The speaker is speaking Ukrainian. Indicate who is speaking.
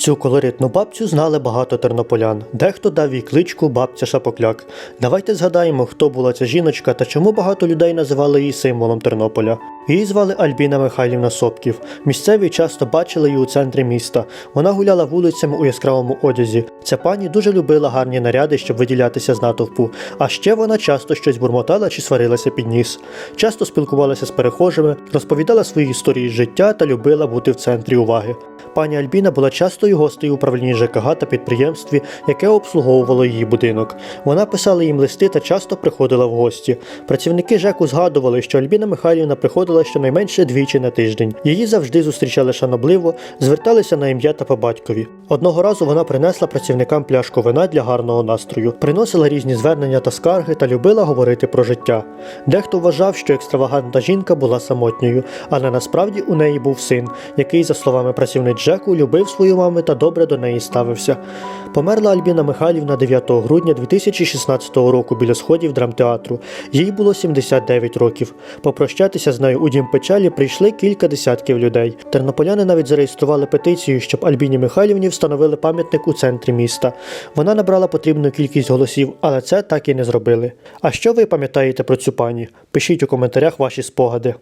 Speaker 1: Цю колоритну бабцю знали багато тернополян. Дехто дав їй кличку бабця Шапокляк. Давайте згадаємо, хто була ця жіночка та чому багато людей називали її символом Тернополя. Її звали Альбіна Михайлівна Сопків. Місцеві часто бачили її у центрі міста. Вона гуляла вулицями у яскравому одязі. Ця пані дуже любила гарні наряди, щоб виділятися з натовпу. А ще вона часто щось бурмотала чи сварилася під ніс. Часто спілкувалася з перехожими, розповідала свої історії життя та любила бути в центрі уваги. Пані Альбіна була частою гостею управління ЖКГ та підприємстві, яке обслуговувало її будинок. Вона писала їм листи та часто приходила в гості. Працівники ЖЕКу згадували, що Альбіна Михайлівна приходила щонайменше двічі на тиждень. Її завжди зустрічали шанобливо, зверталися на ім'я та по батькові. Одного разу вона принесла працівникам пляшку вина для гарного настрою, приносила різні звернення та скарги та любила говорити про життя. Дехто вважав, що екстравагантна жінка була самотньою, але насправді у неї був син, який, за словами працівниць ЖЕКу, любив свою маму та добре до неї ставився. Померла Альбіна Михайлівна 9 грудня 2016 року біля сходів драмтеатру. Їй було 79 років. Попрощатися з нею у дім печалі прийшли кілька десятків людей. Тернополяни навіть зареєстрували петицію, щоб Альбіні Михайлівні встановили пам'ятник у центрі міста. Вона набрала потрібну кількість голосів, але це так і не зробили. А що ви пам'ятаєте про цю пані? Пишіть у коментарях ваші спогади.